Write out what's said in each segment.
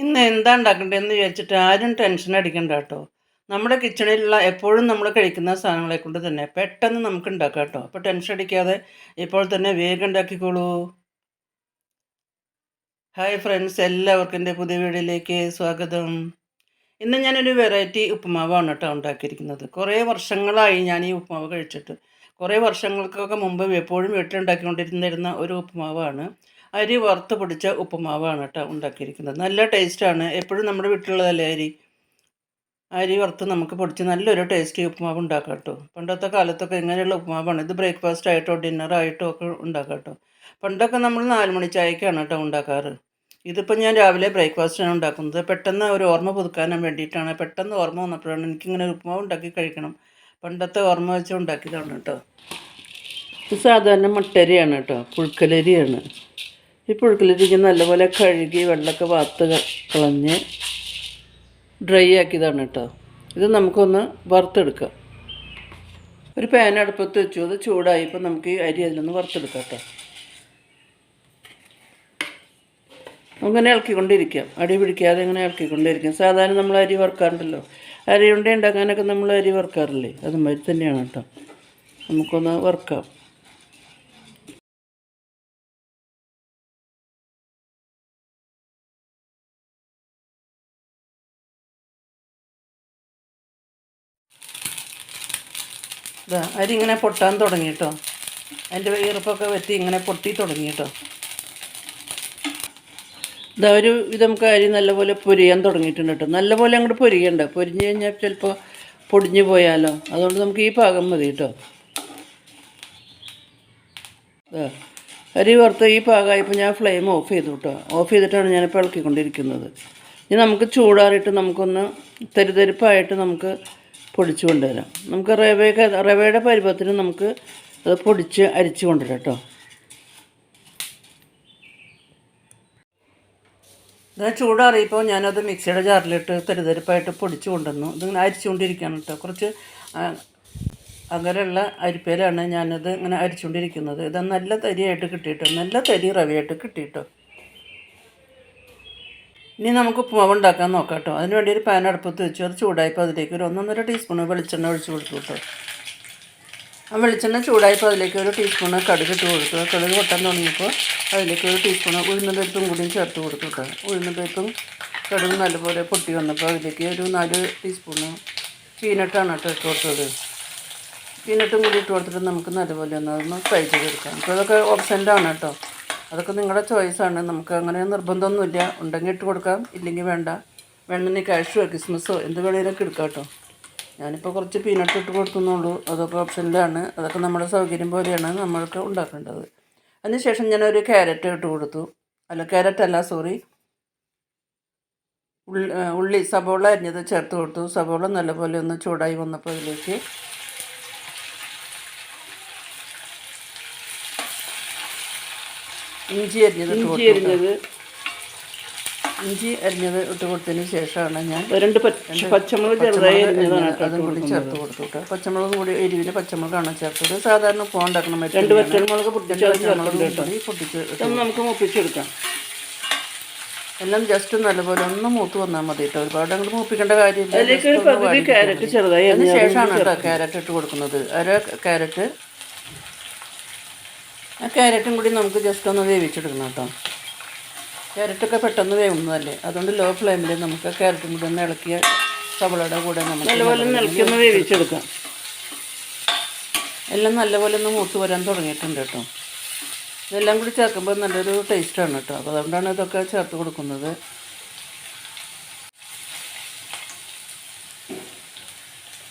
ഇന്ന് എന്താ എന്ന് വിചാരിച്ചിട്ട് ആരും ടെൻഷൻ അടിക്കണ്ട കേട്ടോ. നമ്മുടെ കിച്ചണിലുള്ള എപ്പോഴും നമ്മൾ കഴിക്കുന്ന സാധനങ്ങളെ കൊണ്ട് തന്നെ പെട്ടെന്ന് നമുക്ക് ഉണ്ടാക്കാം കേട്ടോ. അപ്പോൾ ടെൻഷൻ അടിക്കാതെ ഇപ്പോൾ തന്നെ വേഗം ഉണ്ടാക്കിക്കോളൂ. ഹായ് ഫ്രണ്ട്സ് എല്ലാവർക്കും എന്റെ പുതിയ വീഡിയോയിലേക്ക് സ്വാഗതം. ഇന്ന് ഞാനൊരു വെറൈറ്റി ഉപ്പുമാവാണ് കേട്ടോ ഉണ്ടാക്കിയിരിക്കുന്നത്. കുറേ വർഷങ്ങളായി ഞാൻ ഈ ഉപ്പുമാവ് കഴിച്ചിട്ട്. കുറേ വർഷങ്ങൾക്കൊക്കെ മുമ്പ് എപ്പോഴും വീട്ടിലുണ്ടാക്കിക്കൊണ്ടിരുന്നിരുന്ന ഒരു ഉപ്പുമാവാണ്. അരി വറുത്ത് പിടിച്ച ഉപ്പുമാവാണ് കേട്ടോ ഉണ്ടാക്കിയിരിക്കുന്നത്. നല്ല ടേസ്റ്റാണ് എപ്പോഴും നമ്മുടെ വീട്ടിലുള്ളതല്ലേ അരി? അരി വറുത്ത് നമുക്ക് പൊടിച്ച് നല്ലൊരു ടേസ്റ്റി ഉപ്പുമാവ് ഉണ്ടാക്കാം കേട്ടോ. പണ്ടത്തെ കാലത്തൊക്കെ ഇങ്ങനെയുള്ള ഉപ്പുമാവാണ്. ഇത് ബ്രേക്ക്ഫാസ്റ്റ് ആയിട്ടോ ഡിന്നർ ആയിട്ടോ ഒക്കെ ഉണ്ടാക്കാം കേട്ടോ. പണ്ടൊക്കെ നമ്മൾ നാല് മണി ചായക്കാണ് കേട്ടോ ഉണ്ടാക്കാറ്. ഇതിപ്പോൾ ഞാൻ രാവിലെ ബ്രേക്ക്ഫാസ്റ്റാണ് ഉണ്ടാക്കുന്നത്. പെട്ടെന്ന് ഒരു ഓർമ്മ പുതുക്കാനും വേണ്ടിയിട്ടാണ്. പെട്ടെന്ന് ഓർമ്മ വന്നപ്പോഴാണ് എനിക്കിങ്ങനെ ഉപ്പുമാവ് ഉണ്ടാക്കി കഴിക്കണം. പണ്ടത്തെ ഓർമ്മ വെച്ച് ഉണ്ടാക്കിയതാണ് കേട്ടോ. ഇത് സാധാരണ മട്ടരിയാണ് കേട്ടോ. പുഴുക്കലരിയാണ്. ഈ പുഴുക്കിലിരിക്കുന്ന നല്ലപോലെ കഴുകി വെള്ളമൊക്കെ വാത്ത് ക- കളഞ്ഞ് ഡ്രൈ ആക്കിയതാണ് കേട്ടോ. ഇത് നമുക്കൊന്ന് വറുത്തെടുക്കാം. ഒരു പാൻ അടുപ്പത്ത് വെച്ചു. അത് ചൂടായി. ഇപ്പം നമുക്ക് ഈ അരി അതിലൊന്ന് വറുത്തെടുക്കാം കേട്ടോ. നമുക്കിങ്ങനെ ഇളക്കിക്കൊണ്ടിരിക്കാം. അടി പിടിക്കാതെ ഇങ്ങനെ ഇളക്കിക്കൊണ്ടിരിക്കാം. സാധാരണ നമ്മൾ അരി വറുക്കാറുണ്ടല്ലോ. അരി ഉണ്ട ഉണ്ടാക്കാനൊക്കെ നമ്മൾ അരി വറുക്കാറില്ലേ? അതുമാതിരി തന്നെയാണ് കേട്ടോ. നമുക്കൊന്ന് വറുക്കാം. ഇതാ അരി ഇങ്ങനെ പൊട്ടാൻ തുടങ്ങി കേട്ടോ അതിന്റെ ഈർപ്പൊക്കെ വെറ്റി ഇങ്ങനെ പൊട്ടി തുടങ്ങി കേട്ടോ ഇതാ ഒരു ഇത് നമുക്ക് അരി നല്ലപോലെ പൊരിയാൻ തുടങ്ങിയിട്ടുണ്ട് കേട്ടോ. നല്ലപോലെ അങ്ങോട്ട് പൊരിയണ്ട. പൊരിഞ്ഞ് കഴിഞ്ഞാൽ ചിലപ്പോൾ പൊടിഞ്ഞു പോയാലോ. അതുകൊണ്ട് നമുക്ക് ഈ പാകം മതി കേട്ടോ. അരി വറുത്ത് ഈ പാകമായപ്പോൾ ഞാൻ ഫ്ലെയിം ഓഫ് ചെയ്തു കേട്ടോ. ഓഫ് ചെയ്തിട്ടാണ് ഞാനിപ്പോൾ ഇളക്കിക്കൊണ്ടിരിക്കുന്നത്. ഇനി നമുക്ക് ചൂടാറിയിട്ട് നമുക്കൊന്ന് തരിതരിപ്പായിട്ട് നമുക്ക് പൊടിച്ചു കൊണ്ടുവരാം. നമുക്ക് റവയൊക്കെ റവയുടെ പരുവത്തിന് നമുക്ക് അത് പൊടിച്ച് അരിച്ചു കൊണ്ടുവരാം കേട്ടോ. ഇത് ചൂടാറിയപ്പോൾ ഞാനത് മിക്സിയുടെ ജാറിലിട്ട് തരിതരിപ്പായിട്ട് പൊടിച്ചു കൊണ്ടുവന്നു. ഇതിങ്ങനെ അരിച്ചുകൊണ്ടിരിക്കുകയാണ് കേട്ടോ. കുറച്ച് അങ്ങനെയുള്ള അരിപ്പയിലാണ് ഞാനത് ഇങ്ങനെ അരിച്ചുകൊണ്ടിരിക്കുന്നത്. ഇത് നല്ല തരിയായിട്ട് കിട്ടിയിട്ടോ? നല്ല തരി റവയായിട്ട് കിട്ടിയിട്ടോ? ഇനി നമുക്ക് ഉപ്പുമാവ് ഉണ്ടാക്കാൻ നോക്കാം കേട്ടോ അതിന് വേണ്ടി ഒരു പാൻ അടുപ്പത്ത് വെച്ചു. അത് ചൂടായപ്പോൾ അതിലേക്ക് ഒരു ഒന്നൊന്നര ടീസ്പൂൺ വെളിച്ചെണ്ണ ഒഴിച്ച് കൊടുത്തു കേട്ടോ. ആ വെളിച്ചെണ്ണ ചൂടായപ്പോൾ അതിലേക്ക് ഒരു ടീസ്പൂണ് കടുക് ഇട്ട് കൊടുത്തു. കടുക് പൊട്ടാൻ തുടങ്ങിയപ്പോൾ അതിലേക്ക് ഒരു ഉഴുന്ന പേപ്പും കൂടിയും ചേർത്ത് കൊടുത്തു കേട്ടോ. പേപ്പും കടുക് നല്ലപോലെ പൊട്ടി വന്നപ്പോൾ അതിലേക്ക് ഒരു നാല് ടീസ്പൂണ് പീനട്ടാണ് കേട്ടോ ഇട്ട് കൊടുത്തത്. പീനട്ടും കൂടി ഇട്ട് കൊടുത്തിട്ട് നമുക്ക് നല്ലപോലെ ഒന്ന് അതൊന്ന് ഫ്രൈ ചെയ്തെടുക്കാം. അപ്പോൾ അതൊക്കെ ഓപ്ഷനിലാണ് കേട്ടോ. അതൊക്കെ നിങ്ങളുടെ ചോയ്സാണ് നമുക്ക് അങ്ങനെ നിർബന്ധമൊന്നുമില്ല. ഉണ്ടെങ്കിൽ ഇട്ട് കൊടുക്കാം. ഇല്ലെങ്കിൽ വേണ്ട. വേണമെങ്കിൽ ക്യാഷോ ക്രിസ്മസോ എന്ത് വേണേലൊക്കെ എടുക്കാം കേട്ടോ. ഞാനിപ്പോൾ കുറച്ച് പീനട്ട് ഇട്ട് കൊടുക്കുന്നുള്ളൂ. അതൊക്കെ ഓപ്ഷനിലാണ് അതൊക്കെ നമ്മുടെ സൗകര്യം പോലെയാണ് നമ്മൾക്ക് ഉണ്ടാക്കേണ്ടത്. അതിനുശേഷം ഞാനൊരു ക്യാരറ്റ് ഇട്ട് കൊടുത്തു. അല്ല ക്യാരറ്റ് അല്ല സോറി ഉള്ളി സബോള അരിഞ്ഞത് ചേർത്ത് കൊടുത്തു. സബോള നല്ലപോലെ ഒന്ന് ചൂടായി വന്നപ്പോൾ അതിലേക്ക് ഇഞ്ചി അരിഞ്ഞത് ഇഞ്ചി അരിഞ്ഞത്. ഇഞ്ചി അരിഞ്ഞത് ഇട്ട് കൊടുത്തതിന് ശേഷമാണ് ഞാൻ രണ്ട് പച്ചമുളക് ചെറുതായി അരിഞ്ഞതാണ് അതും കൂടി ചേർത്ത് കൊടുത്തു കേട്ടോ. പച്ചമുളക് കൂടി എരിവിന് പച്ചമുളകാണ് ചേർത്തത്. സാധാരണ പോണ്ടാക്കണം രണ്ട് പച്ചമുളക് പൊട്ടിച്ച് നമുക്ക് മുപ്പിച്ചെടുക്കാം. എല്ലാം ജസ്റ്റ് നല്ലപോലെ ഒന്ന് മൂത്ത് വന്നാൽ മതി കേട്ടോ. ഒരുപാട് അങ്ങോട്ട് മൂപ്പിക്കേണ്ട കാര്യമില്ല. അതിന് ശേഷമാണ് കേട്ടോ ക്യാരറ്റ് ഇട്ട് കൊടുക്കുന്നത്. അര ക്യാരറ്റ് ആ ക്യാരറ്റും കൂടി നമുക്ക് ജസ്റ്റ് ഒന്ന് വേവിച്ചെടുക്കണം കേട്ടോ. ക്യാരറ്റൊക്കെ പെട്ടെന്ന് വേവുന്നതല്ലേ? അതുകൊണ്ട് ലോ ഫ്ലെയിമിൽ നമുക്ക് ക്യാരറ്റും കൂടി ഒന്ന് ഇളക്കിയ സവളയുടെ കൂടെ നമുക്ക് നല്ലപോലെ ഇളക്കി ഒന്ന് വേവിച്ചെടുക്കാം. എല്ലാം നല്ലപോലെ ഒന്ന് മൂത്ത് വരാൻ തുടങ്ങിയിട്ടുണ്ട് കേട്ടോ. ഇതെല്ലാം കൂടി ചേർക്കുമ്പോൾ നല്ലൊരു ടേസ്റ്റാണ് കേട്ടോ. അപ്പോൾ അതുകൊണ്ടാണ് ഇതൊക്കെ ചേർത്ത് കൊടുക്കുന്നത്.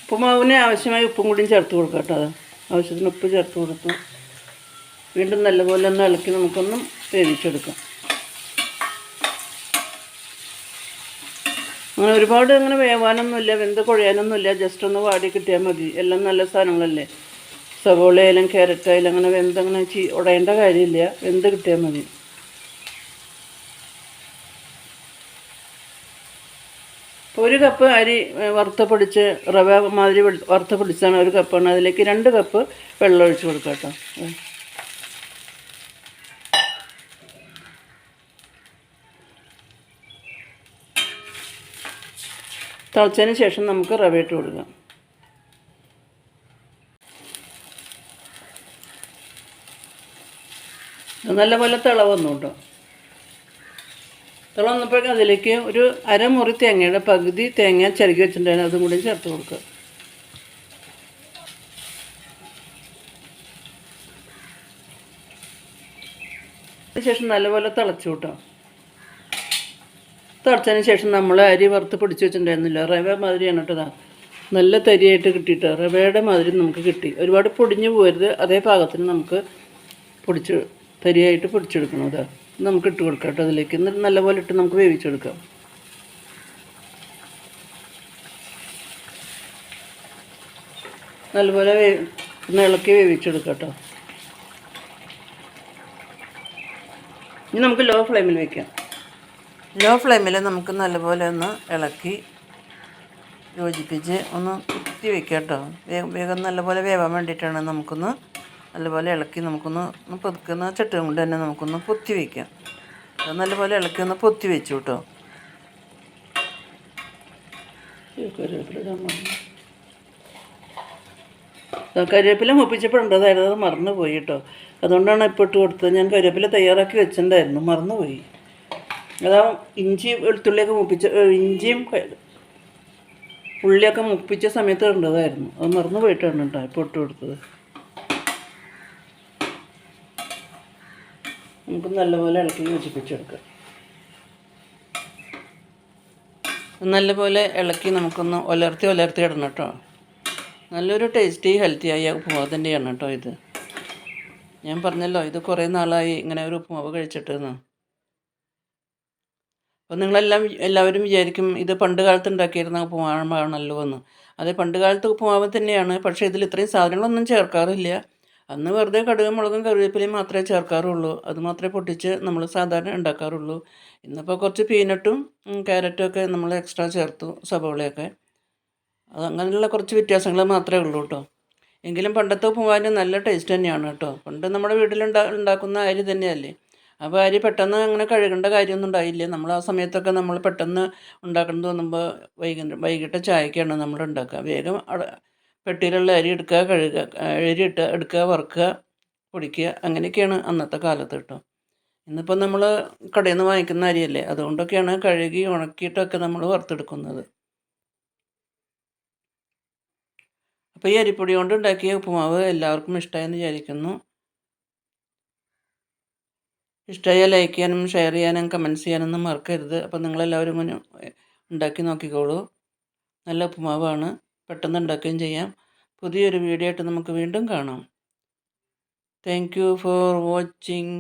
ഉപ്പുമാവിന് ആവശ്യമായ ഉപ്പും കൂടിയും ചേർത്ത് കൊടുക്കാം കേട്ടോ. അത് ആവശ്യത്തിന് ഉപ്പ് ചേർത്ത് കൊടുത്തു. വീണ്ടും നല്ലപോലെ ഒന്ന് ഇളക്കി നമുക്കൊന്ന് വേവിച്ചെടുക്കാം. അങ്ങനെ ഒരുപാട് അങ്ങനെ വേവാനൊന്നുമില്ല വെന്ത് കുഴയാനൊന്നുമില്ല ജസ്റ്റ് ഒന്ന് വാടി കിട്ടിയാൽ മതി. എല്ലാം നല്ല സാധനങ്ങളല്ലേ? സവോള ആയാലും ക്യാരറ്റ് ആയാലും അങ്ങനെ വെന്ത് അങ്ങനെ ചീ ഉടയേണ്ട കാര്യമില്ല. വെന്ത് കിട്ടിയാൽ മതി. ഒരു കപ്പ് അരി വറുത്ത പൊടിച്ച് റവ മാതിരി വറുത്ത പൊടിച്ചാണ് ഒരു കപ്പാണ് അതിലേക്ക് രണ്ട് കപ്പ് വെള്ളം ഒഴിച്ച് കൊടുക്കാം കേട്ടോ. തിളച്ചതിന് ശേഷം നമുക്ക് റവ ഇട്ട് കൊടുക്കാം. നല്ലപോലെ തിള വന്നു കേട്ടോ. തിള വന്നപ്പോഴേക്കും അതിലേക്ക് ഒരു അരമുറി തേങ്ങയുടെ പകുതി തേങ്ങ ചിരകി വെച്ചിട്ടുണ്ടായിരുന്നു. അതും കൂടി ചേർത്ത് കൊടുക്കുക. ശേഷം നല്ലപോലെ തിളച്ചു കേട്ടോ. തിളച്ചതിന് ശേഷം നമ്മൾ അരി വറുത്ത് പിടിച്ച് വെച്ചിട്ടുണ്ടായിരുന്നില്ല. റവ മാതിരിയാണ് കേട്ടോ. നല്ല തരിയായിട്ട് കിട്ടിയിട്ട്. റവയുടെ മാതിരി നമുക്ക് കിട്ടി. ഒരുപാട് പൊടിഞ്ഞു പോരുത്. അതേ പാകത്തിന് നമുക്ക് പൊടിച്ച് തരിയായിട്ട് പൊടിച്ചെടുക്കണം അതാ. നമുക്ക് ഇട്ട് കൊടുക്കാം കേട്ടോ അതിലേക്ക്. എന്നിട്ട് നല്ലപോലെ ഇട്ട് നമുക്ക് വേവിച്ചെടുക്കാം. നല്ലപോലെ വേ ഇളക്കി വേവിച്ചെടുക്കാം കേട്ടോ. ഇനി നമുക്ക് ലോ ഫ്ലെയിമിൽ വെക്കാം. ലോ ഫ്ലെയിമിൽ നമുക്ക് നല്ലപോലെ ഒന്ന് ഇളക്കി യോജിപ്പിച്ച് ഒന്ന് കുത്തി വെക്കാം കേട്ടോ. വേഗം വേഗം നല്ലപോലെ വേവാൻ വേണ്ടിയിട്ടാണ് നമുക്കൊന്ന് നല്ലപോലെ ഇളക്കി നമുക്കൊന്ന് ഒന്ന് പൊതുക്കുന്ന ചട്ടുകം കൊണ്ട് തന്നെ നമുക്കൊന്ന് പൊത്തി വയ്ക്കാം അത് നല്ലപോലെ ഇളക്കി ഒന്ന് പൊത്തി വെച്ചു കേട്ടോ. കരിവേപ്പില മുപ്പിച്ചപ്പോഴുണ്ടതായിരുന്നു അത് മറന്നുപോയി കേട്ടോ. അതുകൊണ്ടാണ് ഇപ്പോൾ ഇട്ട് കൊടുത്തത്. ഞാൻ കരിവേപ്പില തയ്യാറാക്കി വെച്ചിട്ടുണ്ടായിരുന്നു. മറന്നുപോയി. അതാ ഇഞ്ചി വെളുത്തുള്ളിയൊക്കെ മുപ്പിച്ച ഇഞ്ചിയും ഉള്ളിയൊക്കെ മുപ്പിച്ച സമയത്ത് ഇടേണ്ടതായിരുന്നു. അത് മറന്നു പോയിട്ടാണ് കേട്ടോ ഇപ്പോൾ ഇട്ട് കൊടുത്തത്. നമുക്ക് നല്ലപോലെ ഇളക്കി യോജിപ്പിച്ചെടുക്കാം. നല്ലപോലെ ഇളക്കി നമുക്കൊന്ന് ഒലർത്തി ഒലർത്തി ഇടണം കേട്ടോ. നല്ലൊരു ടേസ്റ്റി ഹെൽത്തിയായ ഉപ്പുമാവ് തന്നെയാണ് കേട്ടോ ഇത്. ഞാൻ പറഞ്ഞല്ലോ ഇത് കുറേ നാളായി ഇങ്ങനെ ഒരു ഉപ്പുമാവ് കഴിച്ചിട്ടെന്ന് അപ്പോൾ നിങ്ങളെല്ലാം എല്ലാവരും വിചാരിക്കും ഇത് പണ്ട് കാലത്ത് ഉണ്ടാക്കിയിരുന്ന ഉപ്പുമാവാണല്ലോ എന്ന്. അത് പണ്ട് കാലത്ത് ഉപ്പുമാവ് തന്നെയാണ്. പക്ഷേ ഇതിൽ ഇത്രയും സാധനങ്ങളൊന്നും ചേർക്കാറില്ല. അന്ന് വെറുതെ കടുകും മുളകും കറിവേപ്പിലയും മാത്രമേ ചേർക്കാറുള്ളൂ. അത് മാത്രമേ പൊട്ടിച്ച് നമ്മൾ സാധാരണ ഉണ്ടാക്കാറുള്ളൂ. ഇന്നിപ്പോൾ കുറച്ച് പീനട്ടും ക്യാരറ്റും ഒക്കെ നമ്മൾ എക്സ്ട്രാ ചേർത്തു സബോളയൊക്കെ അങ്ങനെയുള്ള കുറച്ച് വ്യത്യാസങ്ങൾ മാത്രമേ ഉള്ളൂ കേട്ടോ. എങ്കിലും പണ്ടത്തെ ഉപ്പുമാവിന് നല്ല ടേസ്റ്റ് തന്നെയാണ് കേട്ടോ. പണ്ട് നമ്മുടെ വീട്ടിലുണ്ടാ ഉണ്ടാക്കുന്ന അരി തന്നെയല്ലേ. അപ്പോൾ അരി പെട്ടെന്ന് അങ്ങനെ കഴുകേണ്ട കാര്യമൊന്നും ഉണ്ടായില്ല. നമ്മൾ ആ സമയത്തൊക്കെ നമ്മൾ പെട്ടെന്ന് ഉണ്ടാക്കണം തോന്നുമ്പോൾ വൈകുന്നേരം വൈകിട്ട് ചായക്കാണ് നമ്മൾ ഉണ്ടാക്കുക. വേഗം പെട്ടിയിലുള്ള അരി എടുക്കുക കഴുകുക അരി ഇട്ട് എടുക്കുക വറുക്കുക പൊടിക്കുക അങ്ങനെയൊക്കെയാണ് അന്നത്തെ കാലത്ത് കേട്ടോ. ഇന്നിപ്പോൾ നമ്മൾ കടയിൽ നിന്ന് വാങ്ങിക്കുന്ന അരിയല്ലേ അതുകൊണ്ടൊക്കെയാണ് കഴുകി ഉണക്കിയിട്ടൊക്കെ നമ്മൾ വറുത്തെടുക്കുന്നത്. അപ്പോൾ ഈ അരിപ്പൊടി കൊണ്ട് ഉണ്ടാക്കിയ ഉപ്പുമാവ് എല്ലാവർക്കും ഇഷ്ടമായെന്ന് വിചാരിക്കുന്നു. ഇഷ്ടമായാൽ ലൈക്ക് ചെയ്യാനും ഷെയർ ചെയ്യാനും കമന്റ്സ് ചെയ്യാനൊന്നും മറക്കരുത്. അപ്പോൾ നിങ്ങളെല്ലാവരും ഒന്ന് ഉണ്ടാക്കി നോക്കിക്കോളൂ. നല്ല ഉപ്പുമാവാണ്. പെട്ടെന്ന് ഉണ്ടാക്കുകയും ചെയ്യാം. പുതിയൊരു വീഡിയോ ആയിട്ട് നമുക്ക് വീണ്ടും കാണാം. Thank you for watching